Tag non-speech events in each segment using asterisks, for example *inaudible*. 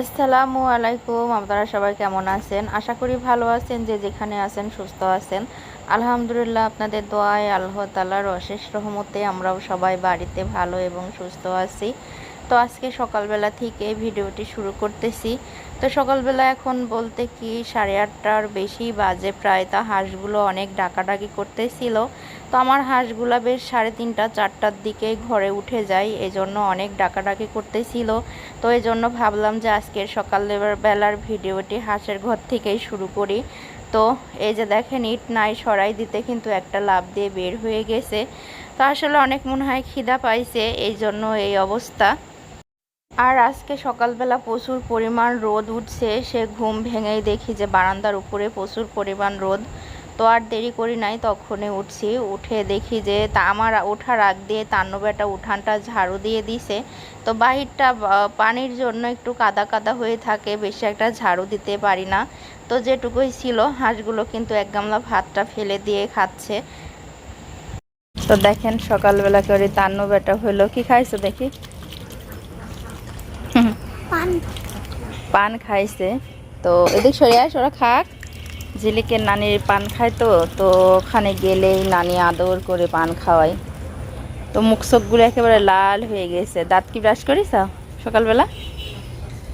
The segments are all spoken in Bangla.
আসসালামু আলাইকুম, আপনারা সবাই কেমন আছেন? আশা করি ভালো আছেন, যে যেখানে আছেন সুস্থ আছেন। আলহামদুলিল্লাহ, আপনাদের দোয়ায় আল্লাহ তালার অশেষ রহমতে আমরাও সবাই বাড়িতে ভালো এবং সুস্থ আছি। তো আজকে সকালবেলা থেকে ভিডিওটি শুরু করতেছি। তো সকালবেলা এখন বলতে কি, সাড়ে আটটার বেশি বাজে, প্রায় তা হাঁসগুলো অনেক ডাকাডাকি করতেছিল। তো আমার হাঁসগুলা বেশ সাড়ে তিনটা, চারটার দিকে ঘরে উঠে যায় এজন্য অনেক ডাকাডাকি করতেছিল। তো এই জন্য ভাবলাম যে আজকের সকাল বেলার ভিডিওটি হাঁসের ঘর থেকেই শুরু করি। তো এই যে দেখেন, ইট নাই সরাই দিতে কিন্তু একটা লাভ দিয়ে বের হয়ে গেছে। তো আসলে অনেক মনে হয় খিদা পাইছে এই জন্য এই অবস্থা। আর আজকে সকালবেলা প্রচুর পরিমাণ রোদ উঠছে। সে ঘুম ভেঙেই দেখি যে বারান্দার উপরে প্রচুর পরিমাণ রোদ। তো আর দেরি করি নাই তখনই উঠছি। উঠে দেখি যে তা আমার ওঠার আগ দিয়ে তান্নবেটা উঠানটা ঝাড়ু দিয়ে দিছে। তো বাহিরটা পানির জন্য একটু কাদা কাদা হয়ে থাকে বেশি একটা ঝাড়ু দিতে পারি না। তো যেটুকুই ছিল হাঁসগুলো কিন্তু এক গামলা ভাতটা ফেলে দিয়ে খাচ্ছে। তো দেখেন সকালবেলা করে তান্ন বেটা হলো। কি খাইছো দেখি? পান। পান খাইছে। তো এদিক সরে আস ওরা খাক। ঝিলিকের নানির পান খায় তো তো ওখানে গেলেই নানি আদর করে পান খাওয়াই তো মুখ চোখগুলো একেবারে লাল হয়ে গেছে। দাঁত কি ব্রাশ করিস? সকালবেলা?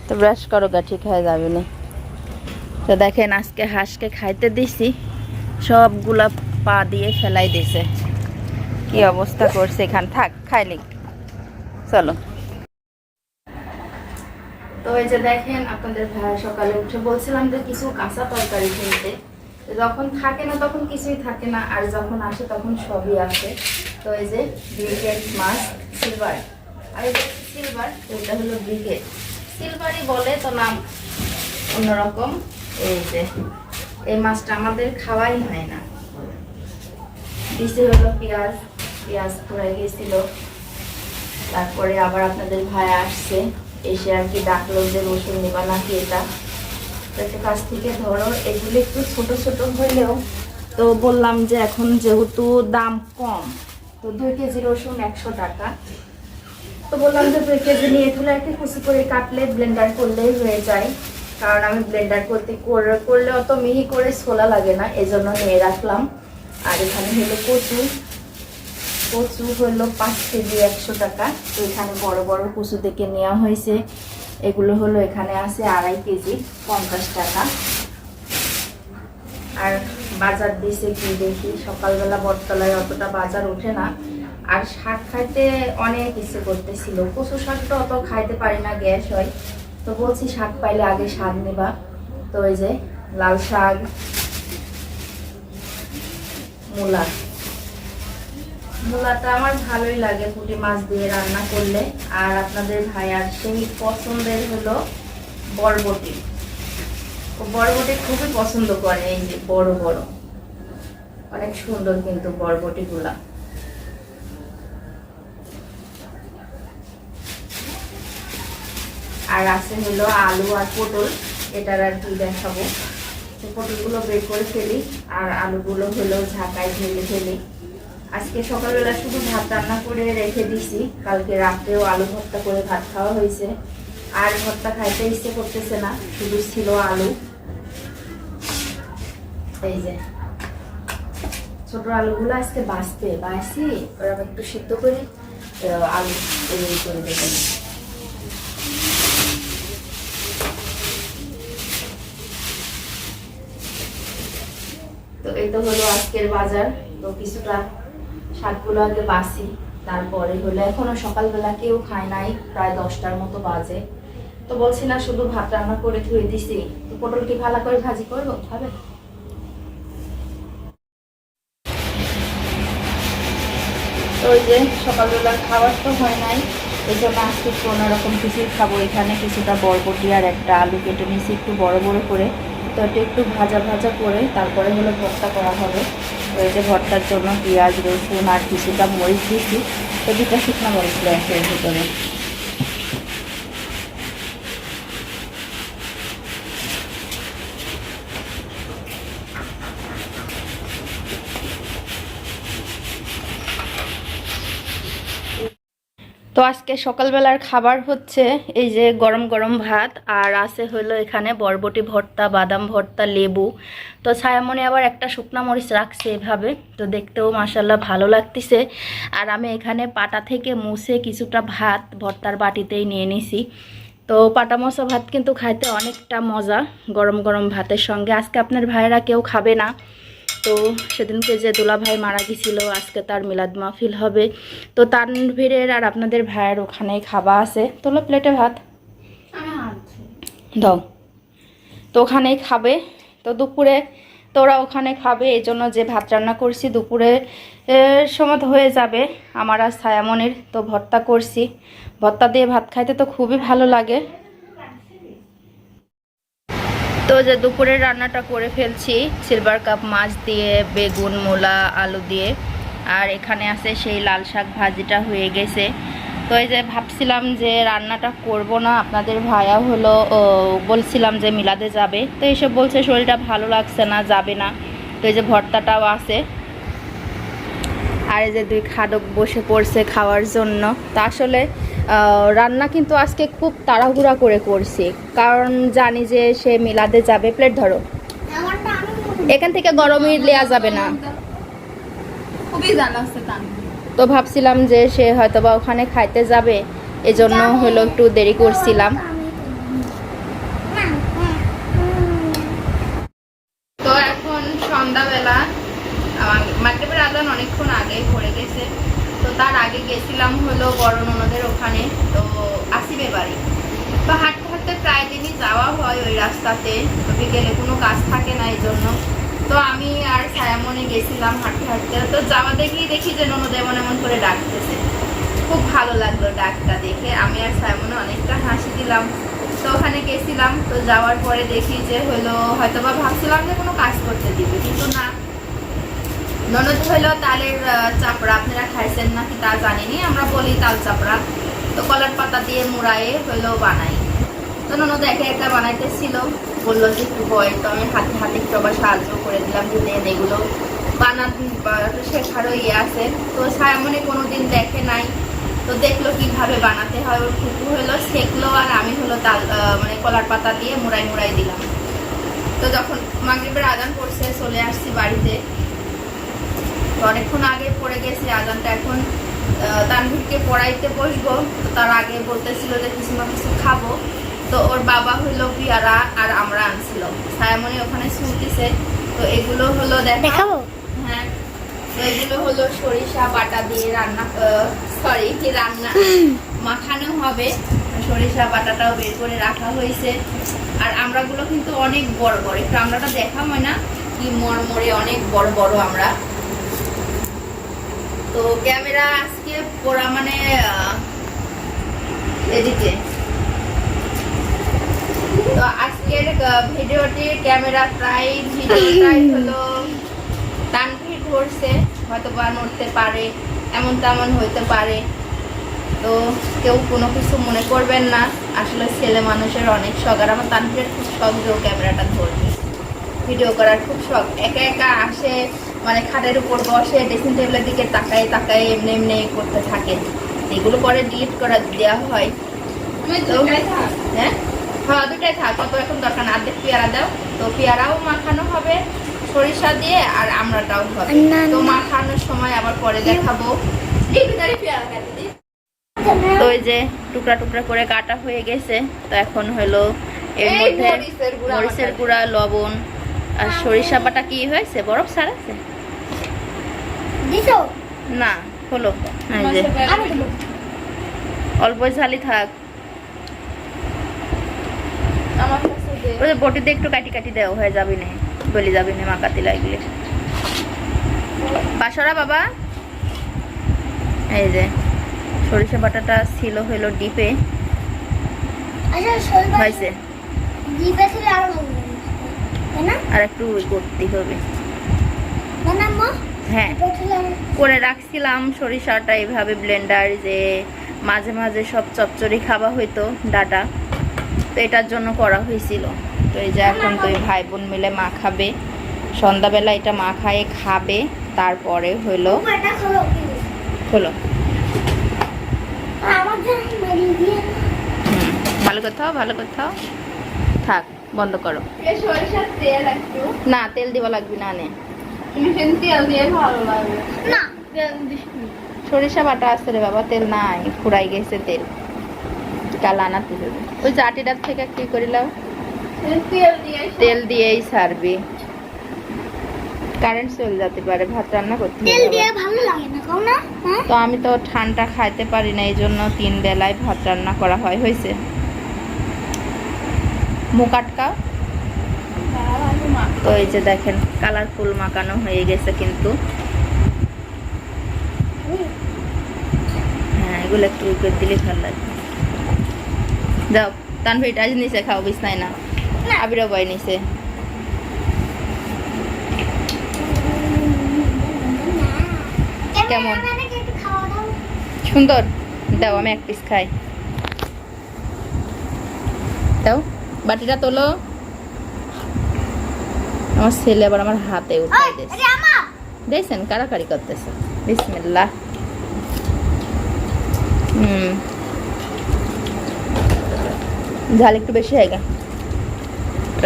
তো ব্রাশ করো গা, ঠিক হয়ে যাবে না। তো দেখেন আজকে হাঁসকে খাইতে দিছি। সবগুলা পা দিয়ে ফেলাই দিছে। কি অবস্থা করছে এখান? থাক খাইনি চলো। তো এই যে দেখেন, আপনাদের ভাই সকালে উঠে বলছিলাম যে কিছু কাঁচা তরকারি কিনতে। যখন থাকে না তখন কিছুই থাকে না, আর যখন আসে তখন সবই আসে। তো এই যে ব্রিকেট মাছ, সিলভার। আর এই যে সিলভার, এটা হলো ব্রিকেট সিলভারই বলে তো নাম অন্যরকম। এই যে, এই মাছটা আমাদের খাওয়াই হয় না। দিছে হলো পেঁয়াজ পেঁয়াজ পুরাই গেছিল। তারপরে আবার আপনাদের ভাই আসছে। এসে আর কি ডাকলো যে রসুন নেবা নাকি এটা? তো একটা কাছ থেকে ধরো, এগুলো একটু ছোট ছোট হইলেও তো বললাম যে এখন যেহেতু দাম কম, তো দুই কেজি রসুন একশো টাকা। তো বললাম যে দুই কেজি নিয়ে তাহলে একটু কুচি করে কাটলে ব্লেন্ডার করলেই হয়ে যায়। কারণ আমি ব্লেন্ডার করতে করলে অত মিহি করে ছোলা লাগে না, এজন্য নিয়ে রাখলাম। আর এখানে হলো কচু। কচু হলো পাঁচ কেজি একশো টাকা। তো এখানে বড় বড় কচু থেকে নেওয়া হয়েছে। এগুলো হলো এখানে আছে আড়াই কেজি, পঞ্চাশ টাকা। আর বাজার দিছে কি দেখি? সকালবেলা বটতলায় অতটা বাজার ওঠে না। আর শাক খাইতে অনেক ইচ্ছে করতেছিল। কচু শাকটা অত খাইতে পারি না, গ্যাস হয়। তো বলছি শাক পাইলে আগে শাক নেবা। তো ওই যে লাল শাক, মূলা। মূলাটা আমার ভালোই লাগে পুঁটি মাছ দিয়ে রান্না করলে। আর আপনাদের ভাইয়ার সেই পছন্দের হলো বরবটি। ও বরবটি খুবই পছন্দ করে এই যে বড় বড়। অনেক সুন্দর কিন্তু বরবটিগুলা। আর আছে হলো আলু আর পটল, এটার আর কি দেখাবো। পটলগুলো বের করে ফেলি, আর আলুগুলো হলো ঝাঁকায় ঢেলে ফেলি। আজকে সকালবেলা শুধু ভাত রান্না করে রেখে দিছি। কালকে রাত্রেও আলু ভর্তা করে ভাত খাওয়া হয়েছে। আর ভর্তা খাইতে ইচ্ছে করতেছে না, শুধু ছিল আলু। এই যে। ছোট আলুগুলো আজকে বাঁচতে বাঁচি, ওরা একটু সিদ্ধ করে আলু এই করে দেবেন তো এই তো হলো আজকের বাজার। তো কিছুটা শাকগুলো আগে বাসি, তারপরে হলো এখনও সকালবেলা কেউ খায় নাই, প্রায় দশটার মতো বাজে। তো বলছি, না, শুধু ভাত রান্না করে ধুয়ে দিছি। তো পটল কি ভালো করে ভাজি করব? তো ওই যে সকালবেলা তো হয় নাই, এই জন্য আজকে রকম খাব। এখানে কিছুটা বরবটি আর একটা আলু কেটে নিয়েছি একটু বড় বড় করে। তো একটু ভাজা ভাজা করে তারপরে হলো ভর্তা করা হবে। যে ভর্তার জন্য পেঁয়াজ, রসুন আর কিছুটা মরিচ দিয়েছি তো দুটা শুকনো মরিচ রয়েছে এর ভিতরে। তো আজকে সকালবেলার খাবার হচ্ছে এই যে গরম গরম ভাত, আর আছে হলো এখানে বরবটি ভর্তা, বাদাম ভর্তা, লেবু। তো ছায়ামনে আবার একটা শুকনা মরিচ রাখছে এভাবে। তো দেখতেও মাসাল্লাহ ভালো লাগতেছে। আর আমি এখানে পাটা থেকে মুছে কিছুটা ভাত ভর্তার বাটিতেই নিয়ে নিছি। তো পাটা মশা ভাত কিন্তু খাইতে অনেকটা মজা গরম গরম ভাতের সঙ্গে। আজকে আপনার ভাইয়েরা কেউ খাবে না। তো সেদিনকে যে দোলা ভাই মারা গেছিল আজকে তার মিলাদ মাহফিল হবে। তো তানভীরের আর আপনাদের ভাইয়ের ওখানেই খাওয়া আছে। তোলো প্লেটে ভাত। দাও। তো ওখানেই খাবে। তো দুপুরে তো ওরা ওখানে খাবে এই জন্য যে ভাত রান্না করছি দুপুরে সময় হয়ে যাবে। আমার আর ছায়ামনির তো ভর্তা করছি। ভর্তা দিয়ে ভাত খাইতে তো খুবই ভালো লাগে। তো যে দুপুরের রান্নাটা করে ফেলছি সিলভার কাপ মাছ দিয়ে, বেগুন, মূলা, আলু দিয়ে। আর এখানে আছে সেই লাল শাক ভাজিটা হয়ে গেছে। তো এই যে ভাবছিলাম যে রান্নাটা করব না, আপনাদের ভায়া হলো বলছিলাম যে মিলাদে যাবে। তো এসব বলছে, শরীরটা ভালো লাগছে না, যাবে না। তো এই যে ভর্তাটাও আছে। আর এই যে দুই খাদক বসে পড়ছে খাওয়ার জন্য। তা আসলে রান্না কিন্তু আজকে খুব তাড়াহুড়া করে করছি। কারণ জানি যে সে মিলাদে যাবে। প্লেট ধরো। এখান থেকে গরমই নেওয়া যাবে না। খুবই জানা আছে তো ভাবছিলাম যে সে হয়তো বা ওখানে খাইতে যাবে। এজন্য হলো একটু দেরি করছিলাম। অনেকক্ষণ আগে গেছে। তো তার আগে গেছিলাম হলো ননদের ওখানে, তো বাড়ি। তো হাঁটতে হাঁটতে প্রায় দিনই যাওয়া হয় ওই রাস্তাতে। বিকেলে কোনো কাজ থাকে না এই জন্য তো আমি আর ছায়ামনে গেছিলাম হাঁটতে হাঁটতে। তো যাওয়া দেখেই দেখি যে ননদ এমন এমন করে ডাকতেছে। খুব ভালো লাগল ডাকটা দেখে। আমি আর সাইমনে অনেকটা হাসি দিলাম। তো ওখানে গেছিলাম। তো যাওয়ার পরে দেখি যে হলো হয়তো বা ভাবছিলাম যে কোনো কাজ করতে দিবে। কিন্তু না। ননদ হলো তালের চাপড়া। আপনারা খাইছেন নাকি তা জানিনি। আমরা বলি তাল চাপড়া। তো কলার পাতা দিয়ে মুড়ায়ে হলো বানাই। তো ননদ একা একা বানাইতেছিল। বলল যে একটু তো আমি হাতে হাতে একটু আবার সাহায্য করে দিলাম, যে দেন এগুলো শেখারও ইয়ে আছে। তো সায়মনে কোনোদিন দেখে নাই। তো দেখল কীভাবে বানাতে হয়, ওর হলো শেখলো আর আমি হলো তাল মানে কলার পাতা দিয়ে মুড়াই মুড়াই দিলাম। তো যখন মাগরিবের আজান পড়ছে, চলে আসছি বাড়িতে। তো অনেকক্ষণ আগে পড়ে গেছে আজানটা, এখন তানভীরকে পড়াইতে বসবো। তো তার আগে বলতেছিল যে কিছু না কিছু খাব। তো ওর বাবা হলো পিয়ারা আর আমরা আনছিল সায়ামনি ওখানে শুনতেছে তো এগুলো হলো দেখাবো? হ্যাঁ। তো এগুলো হলো সরিষা বাটা দিয়ে রান্না সরি কি রান্না? *laughs* মাখানো হবে। সরিষা বাটাটাও বের করে রাখা হয়েছে। আর আমরাগুলো কিন্তু অনেক বড় বড়। একটু আমরাটা দেখা হয় না? কি মরমরে অনেক বড় বড় আমরা। তো ক্যামেরা আজকে পুরা মানে এদিকে। তো আজকের ভিডিওটির ক্যামেরা প্রায় ভিডিওটাই *laughs* হলো তানভীর ধরছে হয়তো বা নড়তে পারে এমন তেমন হইতে পারে। তো কেউ কোনো কিছু মনে করবেন না আসলে ছেলে মানুষের অনেক শখ আর আমার তানভীরের খুব শখ যে ক্যামেরাটা ধরবে। ভিডিও করার খুব শখ একা একা আসে মানে খাটের উপর বসে ড্রেসিং টেবিলের দিকে তাকায় তাকায় এমনি এমনি করতে থাকে। এগুলো পরে ডিলিট করা দেওয়া হয়। হ্যাঁ? হ্যাঁ দুটাই থাক কত এখন দরকার না। অর্ধেক পেয়ারা দাও। তো পেয়ারাও মাখানো হবে সরিষা দিয়ে আর আমরাটাও হবে। তো মাখানোর সময় আবার পরে দেখাবো। পেয়ারা কেটে তো ওই যে টুকরা টুকরা করে কাটা হয়ে গেছে। তো এখন হলো এর মধ্যে মরিচের গুঁড়া লবণ আর সরিষা বাটা কি হয়েছে? বরফ ছাড়াছে না হলো। অল্প ঝালি থাক। আমার কাছে দে যে বটিতে একটু কাটি কাটি দেও হয়ে যাবি না গলি যাবি না মাকাতি লাগলে। বাসরা বাবা? এই যে সরিষা বাটাটা ছিল হলো ডিপে। আচ্ছা হয়েছে। আরও একটু করতে হবে। হ্যাঁ। করে রাখছিলাম সরিষাটা এইভাবে ব্লেন্ডার যে মাঝে মাঝে সব চচ্চড়ি খাওয়া হইতো ডাটা। তো এটার জন্য করা হয়েছিল। তো এই যে এখন তো ভাই বোন মিলে মা খাবে। সন্ধ্যাবেলা এটা মা খায়ে খাবে তারপরে হলো। হলো। ভালো কোথাও ভালো কোথাও। থাক বন্ধ করো। না তেল দিবা লাগবে না নে। সরিষা বাটা আছে রে বাবা তেল নাই ফুরাই গেছে তেল। কাল আনাতে হবে ওই চাটিটার থেকে কি করিলাম তেল দিয়েই সারবি। কারেন্ট চলে যেতে পারে ভাত রান্না করতে হ্যাঁ? তো আমি তো ঠান্ডা খাইতে পারি না এই জন্য তিন বেলায় ভাত রান্না করা হয় হয়েছে? মুখ আটকাও? তো এই যে দেখেন কালারফুল মাখানো হয়ে গেছে কিন্তু। হ্যাঁ এগুলো একটু করে দিলে ভালো লাগবে। যাও তানভীর আজ নিচে খাও বিছনায় না আবিরও বয় নিচে কেমন? সুন্দর। দাও আমি এক পিস খাই। দাও বাটিটা তোলো। আমার ছেলে আবার আমার হাতে উঠাই দিয়েছে দেখছেন কারাকারি করতেছে। বিসমিল্লাহ। হুম। ঝাল একটু বেশি হয়ে গেল।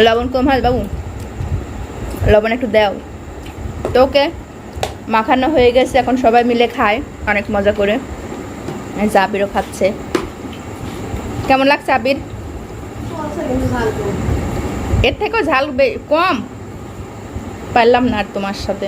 লবণ কম হয় বাবু। লবণ একটু দাও। তো ওকে, মাখানো হয়ে গেছে, এখন সবাই মিলে খায়, অনেক মজা করে। আবিরও খাচ্ছে। কেমন লাগছে আবির? এর থেকেও ঝাল কম। পারলাম না আর তোমার সাথে।